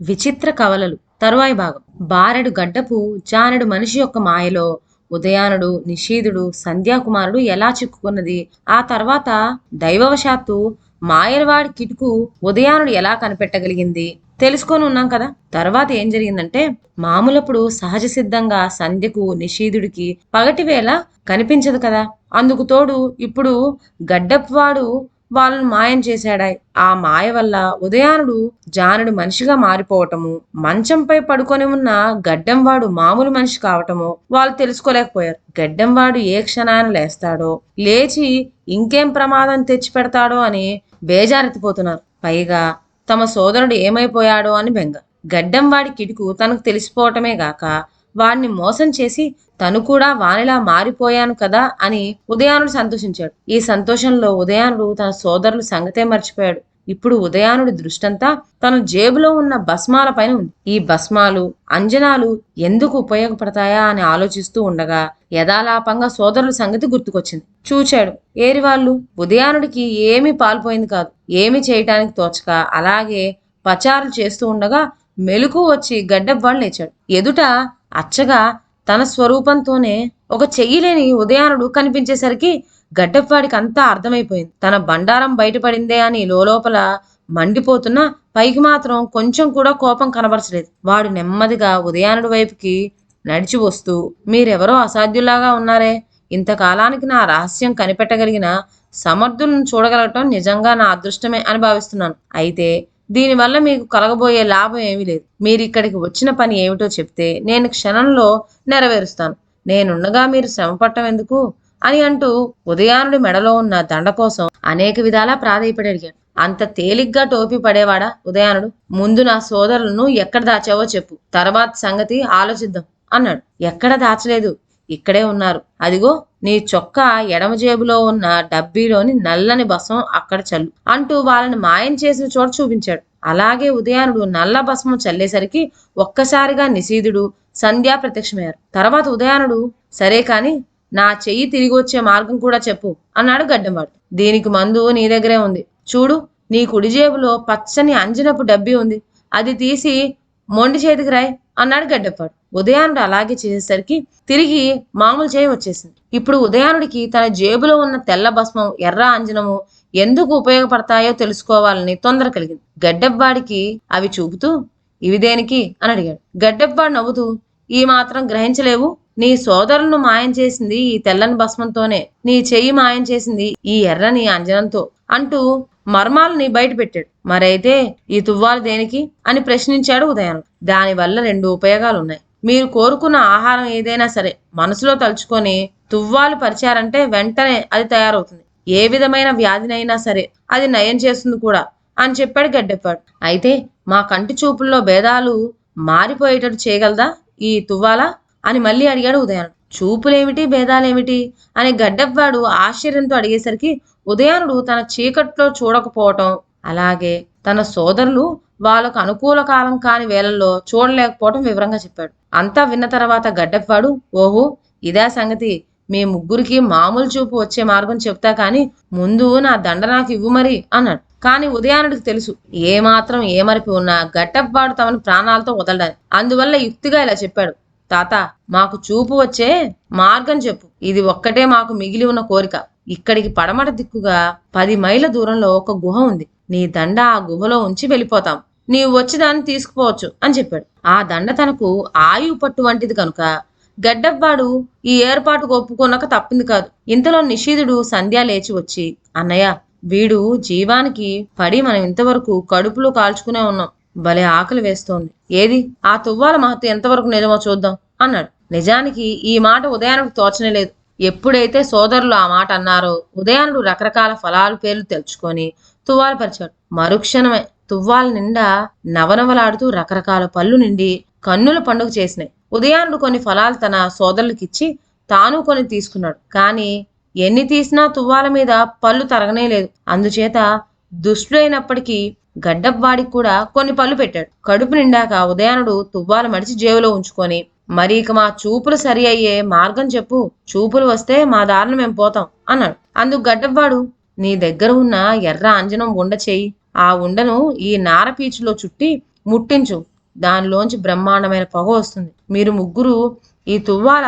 విచిత్ర కవలలు. తరువాయి భాగం. బారెడు గడ్డపు జానడు మనిషి యొక్క మాయలో ఉదయానుడు నిషీధుడు సంధ్యాకుమారుడు ఎలా చిక్కుకున్నది? ఆ తర్వాత దైవవశాత్తు మాయలవాడి కిటుకు ఉదయానుడు ఎలా కనిపెట్టగలిగింది? తెలుసుకొని ఉన్నాం కదా. తర్వాత ఏం జరిగిందంటే మామూలప్పుడు సహజ సిద్ధంగా సంధ్యకు నిషీధుడికి పగటి వేళ కనిపించదు కదా. అందుకు తోడు ఇప్పుడు గడ్డప్వాడు వాళ్ళను మాయం చేశాడాయ్ ఆ మాయ వల్ల ఉదయానుడు జానుడు మనిషిగా మారిపోవటము మంచంపై పడుకొని ఉన్న గడ్డంవాడు మామూలు మనిషి కావటము వాళ్ళు తెలుసుకోలేకపోయారు. గడ్డంవాడు ఏ క్షణాన లేస్తాడో లేచి ఇంకేం ప్రమాదం తెచ్చి పెడతాడో అని బేజారెత్తిపోతున్నారు. పైగా తమ సోదరుడు ఏమైపోయాడో అని బెంగ. గడ్డంవాడి కిటుకు తనకు తెలిసిపోవటమే గాక వాడిని మోసం చేసి తను కూడా వానిలా మారిపోయాను కదా అని ఉదయానుడు సంతోషించాడు. ఈ సంతోషంలో ఉదయానుడు తన సోదరుల సంగతే మర్చిపోయాడు. ఇప్పుడు ఉదయానుడి దృష్టంతా తన జేబులో ఉన్న భస్మాల పైన ఉంది. ఈ భస్మాలు అంజనాలు ఎందుకు ఉపయోగపడతాయా అని ఆలోచిస్తూ ఉండగా యథాలాపంగా సోదరుల సంగతి గుర్తుకొచ్చింది. చూచాడు. ఏరి వాళ్ళు ఉదయానుడికి ఏమీ పాల్పోయింది కాదు. ఏమి చేయటానికి తోచక అలాగే పచారులు చేస్తూ ఉండగా మెలకు వచ్చి గడ్డవ్వాళ్ళు లేచాడు. ఎదుట అచ్చగా తన స్వరూపంతోనే ఒక చెయ్యిలేని ఉదయానుడు కనిపించేసరికి గడ్డప్పాడికి అంతా అర్థమైపోయింది. తన బండారం బయటపడిందే అని లోపల మండిపోతున్నా పైకి మాత్రం కొంచెం కూడా కోపం కనబరచలేదు. వాడు నెమ్మదిగా ఉదయానుడి వైపుకి నడిచి వస్తూ మీరెవరో అసాధ్యులాగా ఉన్నారే? ఇంతకాలానికి నా రహస్యం కనిపెట్టగలిగిన సమర్థులను చూడగలగటం నిజంగా నా అదృష్టమే అని భావిస్తున్నాను. అయితే దీనివల్ల మీకు కలగబోయే లాభం ఏమీ లేదు. మీరు ఇక్కడికి వచ్చిన పని ఏమిటో చెప్తే నేను క్షణంలో నెరవేరుస్తాను. నేనుండగా మీరు శ్రమ పట్టం ఎందుకు? అని అంటూ ఉదయానుడి మెడలో ఉన్న దండ కోసం అనేక విధాలా ప్రాధేయపడి అడిగాడు. అంత తేలిగ్గా టోపీ పడేవాడా ఉదయానుడు? ముందు నా సోదరులను ఎక్కడ దాచావో చెప్పు. తర్వాత సంగతి ఆలోచిద్దాం అన్నాడు. ఎక్కడ దాచలేదు? ఇక్కడే ఉన్నారు. అదిగో నీ చొక్కా ఎడమ జేబులో ఉన్న డబ్బీలోని నల్లని బసం అక్కడ చల్లు అంటూ వాళ్ళని మాయం చేసిన చోట చూపించాడు. అలాగే ఉదయానుడు నల్ల భస్మం చల్లేసరికి ఒక్కసారిగా నిశీధుడు సంధ్యా ప్రత్యక్షమయ్యారు. తర్వాత ఉదయానుడు సరే కాని నా చెయ్యి తిరిగి వచ్చే మార్గం కూడా చెప్పు అన్నాడు గడ్డంవాడు దీనికి మందు నీ దగ్గరే ఉంది. చూడు నీ కుడి జేబులో పచ్చని అంజనపు డబ్బీ ఉంది. అది తీసి మొండి చేతికి రాయ్ అన్నాడు గడ్డపాడు. ఉదయానుడు అలాగే చేసేసరికి తిరిగి మామూలు చేయి వచ్చేసింది. ఇప్పుడు ఉదయానుడికి తన జేబులో ఉన్న తెల్ల భస్మం ఎర్ర అంజనము ఎందుకు ఉపయోగపడతాయో తెలుసుకోవాలని తొందర కలిగింది. గడ్డబ్బాడికి అవి చూపుతూ ఇవి దేనికి? అని అడిగాడు. గడ్డబ్బాడు నవ్వుతూ ఈ మాత్రం గ్రహించలేవు. నీ సోదరులను మాయం చేసింది ఈ తెల్లని భస్మంతోనే. నీ చెయ్యి మాయం చేసింది ఈ ఎర్రని అంజనంతో అంటూ మర్మాలని బయట పెట్టాడు మరైతే ఈ తువ్వాలు దేనికి? అని ప్రశ్నించాడు ఉదయం దానివల్ల రెండు ఉపయోగాలు ఉన్నాయి మీరు కోరుకున్న ఆహారం ఏదైనా సరే మనసులో తలుచుకొని తువ్వాలు పరిచారంటే వెంటనే అది తయారవుతుంది. ఏ విధమైన వ్యాధినైనా సరే అది నయం చేస్తుంది కూడా అని చెప్పాడు గడ్డెప్పాడు అయితే మా కంటి చూపుల్లో భేదాలు మారిపోయేటట్టు చేయగలదా ఈ తువ్వాల? అని మళ్ళీ అడిగాడు ఉదయం చూపులేమిటి? భేదాలేమిటి? అని గడ్డవ్వాడు ఆశ్చర్యంతో అడిగేసరికి ఉదయానుడు తన చీకట్లో చూడకపోవటం అలాగే తన సోదరులు వాళ్ళకు అనుకూల కాలం కాని వేళల్లో చూడలేకపోవటం వివరంగా చెప్పాడు. అంతా విన్న తర్వాత గడ్డపాడు ఓహో ఇదే సంగతి. మీ ముగ్గురికి మామూలు చూపు వచ్చే మార్గం చెప్తా కానీ ముందు నా దండ నాకు ఇవ్వు మరి అన్నాడు. కానీ ఉదయానుడికి తెలుసు ఏ మాత్రం ఏమరిపి ఉన్నా గడ్డవ్వాడు తమను ప్రాణాలతో వదలడాలి. అందువల్ల యుక్తిగా ఇలా చెప్పాడు. తాత మాకు చూపు వచ్చే మార్గం చెప్పు. ఇది ఒక్కటే మాకు మిగిలి ఉన్న కోరిక. ఇక్కడికి పడమట దిక్కుగా పది మైళ్ళ దూరంలో ఒక గుహ ఉంది. నీ దండ ఆ గుహలో ఉంచి వెళ్ళిపోతాం. నీవు వచ్చి దాన్ని తీసుకుపోవచ్చు అని చెప్పాడు. ఆ దండ తనకు ఆయువు పట్టు వంటిది కనుక గడ్డవ్వాడు ఈ ఏర్పాటుకు ఒప్పుకోనక తప్పింది కాదు. ఇంతలో నిషీధుడు సంధ్య లేచి వచ్చి అన్నయ్య వీడు జీవానికి పడి మనం ఇంతవరకు కడుపులో కాల్చుకునే ఉన్నాం. భలే ఆకలి వేస్తోంది. ఏది? ఆ తువ్వాల మహత్తు ఎంతవరకు నిజమో చూద్దాం అన్నాడు. నిజానికి ఈ మాట ఉదయానికి తోచనే లేదు. ఎప్పుడైతే సోదరులు ఆ మాట అన్నారో ఉదయానుడు రకరకాల ఫలాలు పేర్లు తెలుసుకొని తువ్వాలు పరిచాడు. మరుక్షణమే తువ్వాల నిండా నవనవలాడుతూ రకరకాల పళ్ళు నిండి కన్నుల పండుగ చేసినాయి. ఉదయానుడు కొన్ని ఫలాలు తన సోదరులకిచ్చి తాను కొన్ని తీసుకున్నాడు. కానీ ఎన్ని తీసినా తువ్వాల మీద పళ్ళు తరగనే లేదు. అందుచేత దుష్టుడైనప్పటికీ గడ్డబ్బాడికి కూడా కొన్ని పళ్ళు పెట్టాడు. కడుపు నిండాక ఉదయానుడు తువ్వాల మడిచి జేబులో ఉంచుకొని మరి ఇక మా చూపులు సరి అయ్యే మార్గం చెప్పు. చూపులు వస్తే మా దారిన మేము పోతాం అన్నాడు. అందుకు గడ్డవ్వాడు నీ దగ్గర ఉన్న ఎర్ర అంజనం ఉండ చేయి. ఆ ఉండను ఈ నారపీచులో చుట్టి ముట్టించు. దానిలోంచి బ్రహ్మాండమైన పొగ వస్తుంది. మీరు ముగ్గురు ఈ తువ్వాల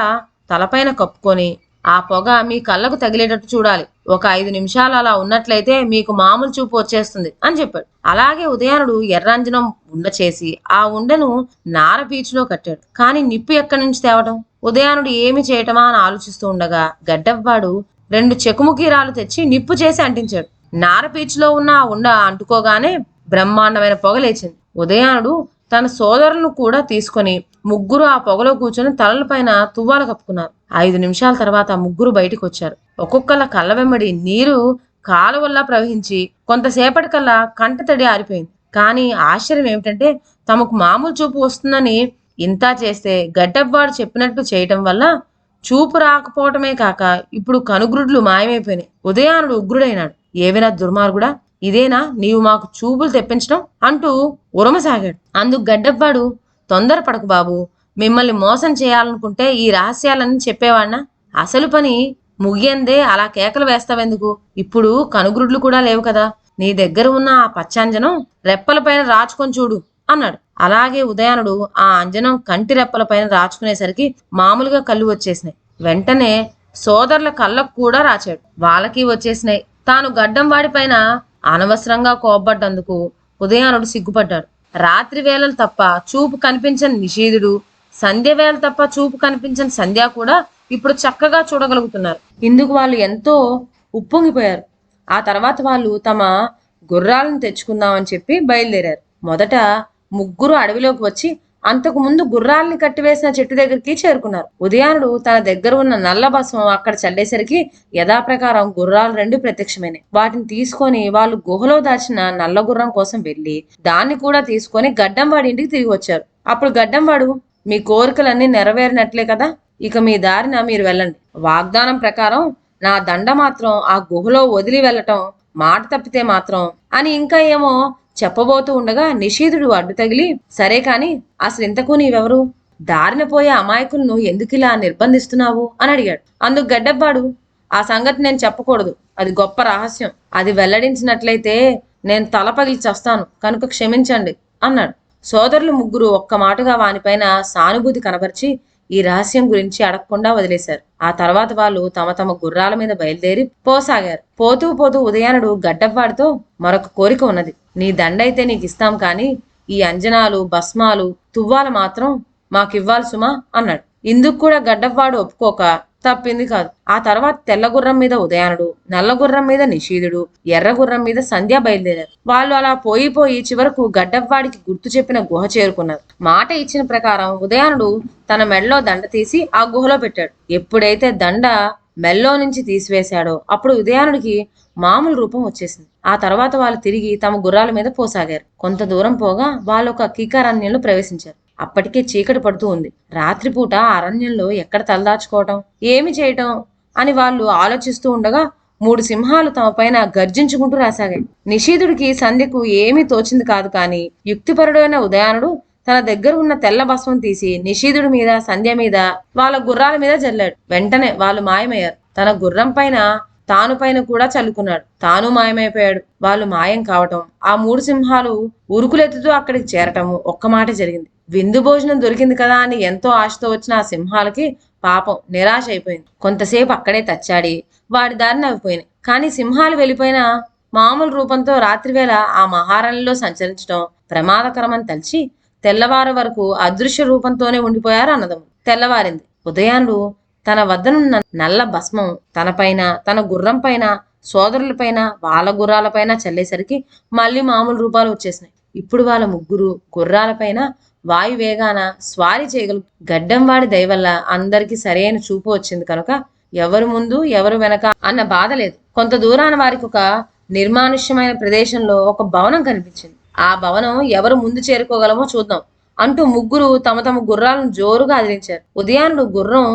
తలపైన కప్పుకొని ఆ పొగ మీ కళ్ళకు తగిలేటట్టు చూడాలి. ఒక ఐదు నిమిషాలు అలా ఉన్నట్లయితే మీకు మామూలు చూపు వచ్చేస్తుంది అని చెప్పాడు. అలాగే ఉదయానుడు ఎర్రంజనం ఉండ చేసి ఆ ఉండను నార పీచులో కట్టాడు. కానీ నిప్పు ఎక్కడి నుంచి తేవడం ఉదయానుడు ఏమి చేయటమా అని ఆలోచిస్తూ ఉండగా గడ్డవ్వాడు రెండు చెకుముకీరాలు తెచ్చి నిప్పు చేసి అంటించాడు. నార పీచులో ఉన్న ఆ ఉండ అంటుకోగానే బ్రహ్మాండమైన పొగ లేచింది. ఉదయానుడు తన సోదరులను కూడా తీసుకొని ముగ్గురు ఆ పొగలో కూర్చొని తలల పైన తువ్వాలు కప్పుకున్నారు. ఐదు నిమిషాల తర్వాత ముగ్గురు బయటికి వచ్చారు ఒక్కొక్కళ్ళ కళ్ళ వెంబడి నీరు కాలువల్లా ప్రవహించి కొంతసేపటికల్లా కంట తడి ఆరిపోయింది. కానీ ఆశ్చర్యం ఏమిటంటే తమకు మామూలు చూపు వస్తుందని ఇంత చేస్తే గడ్డవ్వాడు చెప్పినట్టు చేయటం వల్ల చూపు రాకపోవటమే కాక ఇప్పుడు కనుగ్రుడ్లు మాయమైపోయినాయి. ఉదయానుడు ఉగ్రుడైనాడు. ఏవైనా దుర్మార్గుడా? ఇదేనా నీవు మాకు చూపులు తెప్పించడం అంటూ ఉరమసాగాడు. అందుకు గడ్డవ్వాడు తొందరపడకు బాబు మిమ్మల్ని మోసం చేయాలనుకుంటే ఈ రహస్యాలని చెప్పేవాణ్ణా అసలు పని ముగియందే అలా కేకలు వేస్తావెందుకు? ఇప్పుడు కనుగ్రుడ్లు కూడా లేవు కదా. నీ దగ్గర ఉన్న ఆ పచ్చాంజనం రెప్పలపైన రాచుకొని చూడు అన్నాడు. అలాగే ఉదయానుడు ఆ అంజనం కంటి రెప్పలపైన రాచుకునేసరికి మామూలుగా కళ్ళు వచ్చేసినాయి. వెంటనే సోదరుల కళ్ళకు కూడా రాచాడు. వాళ్ళకి వచ్చేసినాయి. తాను గడ్డం వాడిపైన అనవసరంగా కోపడ్డందుకు ఉదయానుడు సిగ్గుపడ్డాడు. రాత్రి వేళలు తప్ప చూపు కనిపించని నిషేధుడు సంధ్య వేళ తప్ప చూపు కనిపించని సంధ్య కూడా ఇప్పుడు చక్కగా చూడగలుగుతున్నారు. ఇందుకు వాళ్ళు ఎంతో ఉప్పొంగిపోయారు. ఆ తర్వాత వాళ్ళు తమ గుర్రాలను తెచ్చుకుందామని చెప్పి బయలుదేరారు. మొదట ముగ్గురు అడవిలోకి వచ్చి అంతకు ముందు గుర్రాల్ని కట్టివేసిన చెట్టు దగ్గరికి చేరుకున్నారు. ఉదయానుడు తన దగ్గర ఉన్న నల్ల భస్మం అక్కడ చల్లేసరికి యథాప్రకారం గుర్రాలు రెండు ప్రత్యక్షమైనాయి. వాటిని తీసుకొని వాళ్ళు గుహలో దాచిన నల్ల గుర్రం కోసం వెళ్ళి దాన్ని కూడా తీసుకొని గడ్డంవాడి ఇంటికి తిరిగి వచ్చారు. అప్పుడు గడ్డంవాడు మీ కోరికలన్నీ నెరవేరినట్లే కదా ఇక మీ దారిన మీరు వెళ్ళండి. వాగ్దానం ప్రకారం నా దండ మాత్రం ఆ గుహలో వదిలి వెళ్ళటం మాట తప్పితే మాత్రం అని ఇంకా ఏమో చెప్పబోతూ ఉండగా నిషేధుడు అడ్డు తగిలి సరే కాని అసలు ఇంతకు నీవెవరు? దారిన పోయే అమాయకులను ఎందుకిలా నిర్బంధిస్తున్నావు? అని అడిగాడు. అందుకు గడ్డబ్బాడు ఆ సంగతి నేను చెప్పకూడదు. అది గొప్ప రహస్యం. అది వెల్లడించినట్లయితే నేను తల పగిలి చస్తాను. కనుక క్షమించండి అన్నాడు. సోదరులు ముగ్గురు ఒక్క మాటగా వానిపైన సానుభూతి కనబరిచి ఈ రహస్యం గురించి అడగకుండా వదిలేశారు. ఆ తర్వాత వాళ్ళు తమ తమ గుర్రాల మీద బయలుదేరి పోసాగారు. పోతూ పోతూ ఉదయానుడు గడ్డవ్వాడితో మరొక కోరిక ఉన్నది. నీ దండైతే నీకు ఇస్తాం కానీ ఈ అంజనాలు భస్మాలు తువ్వాలు మాత్రం మాకివ్వాలి సుమా అన్నాడు. ఇందుకు కూడా గడ్డవ్వాడు ఒప్పుకోక తప్పింది కాదు. ఆ తర్వాత తెల్ల గుర్రం మీద ఉదయానుడు నల్ల గుర్రం మీద నిషీధుడు ఎర్ర గుర్రం మీద సంధ్య బయలుదేరారు. వాళ్ళు అలా పోయి పోయి చివరకు గడ్డవ్వాడికి గుర్తు చెప్పిన గుహ చేరుకున్నారు. మాట ఇచ్చిన ప్రకారం ఉదయానుడు తన మెడలో దండ తీసి ఆ గుహలో పెట్టాడు. ఎప్పుడైతే దండ మెల్లో నుంచి తీసివేశాడో అప్పుడు ఉదయానుడికి మామూలు రూపం వచ్చేసింది. ఆ తర్వాత వాళ్ళు తిరిగి తమ గుర్రాల మీద పోసాగారు. కొంత దూరం పోగా వాళ్ళు ఒక కీకారణ్యంలో ప్రవేశించారు. అప్పటికే చీకటి పడుతూ ఉంది. రాత్రిపూట అరణ్యంలో ఎక్కడ తలదాచుకోవటం? ఏమి చేయటం? అని వాళ్ళు ఆలోచిస్తూ ఉండగా మూడు సింహాలు తమ పైన గర్జించుకుంటూ రాసాగాయి. నిషీధుడికి సంధ్యకు ఏమీ తోచింది కాదు కానీ యుక్తిపరుడైన ఉదయానుడు తన దగ్గర ఉన్న తెల్ల భస్మం తీసి నిషీధుడి మీద సంధ్య మీద వాళ్ళ గుర్రాల మీద జల్లాడు. వెంటనే వాళ్ళు మాయమయ్యారు. తన గుర్రం పైన తాను పైన కూడా చల్లుకున్నాడు. తాను మాయమైపోయాడు. వాళ్ళు మాయం కావటం ఆ మూడు సింహాలు ఉరుకులెత్తుతూ అక్కడికి చేరటము ఒక్క మాట జరిగింది. విందు భోజనం దొరికింది కదా అని ఎంతో ఆశతో వచ్చిన ఆ సింహాలకి పాపం నిరాశ అయిపోయింది. కొంతసేపు అక్కడే తచ్చాడి వాడి దారిని అవిపోయినాయి కానీ సింహాలు వెళ్ళిపోయిన మామూలు రూపంతో రాత్రివేళ ఆ మహారణ్యంలో సంచరించడం ప్రమాదకరమని తలిచి తెల్లవారు వరకు అదృశ్య రూపంతోనే ఉండిపోయారు అన్నదమ్ములు. తెల్లవారింది. ఉదయాన్లు తన వద్దనున్న నల్ల భస్మం తనపైన తన గుర్రం పైన సోదరులపైన వాళ్ళ గుర్రాలపైన చల్లేసరికి మళ్ళీ మామూలు రూపాలు వచ్చేసినాయి. ఇప్పుడు వాళ్ళ ముగ్గురు గుర్రాలపైన వాయు వేగాన స్వారీ చేయగలు గడ్డంవాడి దయవల్ల అందరికీ సరైన చూపు వచ్చింది కనుక ఎవరు ముందు ఎవరు వెనక అన్న బాధ లేదు. కొంత దూరాన వారికి ఒక నిర్మానుష్యమైన ప్రదేశంలో ఒక భవనం కనిపించింది. ఆ భవనం ఎవరు ముందు చేరుకోగలమో చూద్దాం అంటూ ముగ్గురు తమ తమ గుర్రాలను జోరుగా అదిలించారు. ఉదయాన్నుడు గుర్రం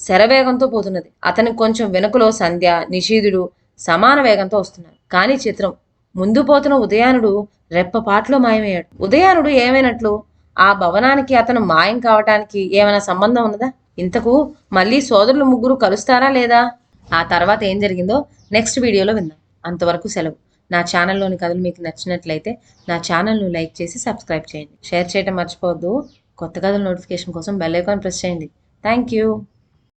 శరవేగంతో పోతున్నది. అతనికి కొంచెం వెనుకలో సంధ్య నిషీధుడు సమాన వేగంతో వస్తున్నారు. కానీ చిత్రం ముందు పోతున్న ఉదయానుడు రెప్పపాట్లో మాయమయ్యాడు. ఉదయానుడు ఏమైనట్లు ఆ భవనానికి అతను మాయం కావటానికి ఏమైనా సంబంధం ఉన్నదా? ఇంతకు మళ్ళీ సోదరులు ముగ్గురు కలుస్తారా లేదా? ఆ తర్వాత ఏం జరిగిందో నెక్స్ట్ వీడియోలో విందాం. అంతవరకు సెలవు. నా ఛానల్లోని కథలు మీకు నచ్చినట్లయితే నా ఛానల్ను లైక్ చేసి సబ్స్క్రైబ్ చేయండి. షేర్ చేయడం మర్చిపోవద్దు. కొత్త కథల నోటిఫికేషన్ కోసం బెల్ ఐకాన్ ప్రెస్ చేయండి. Thank you.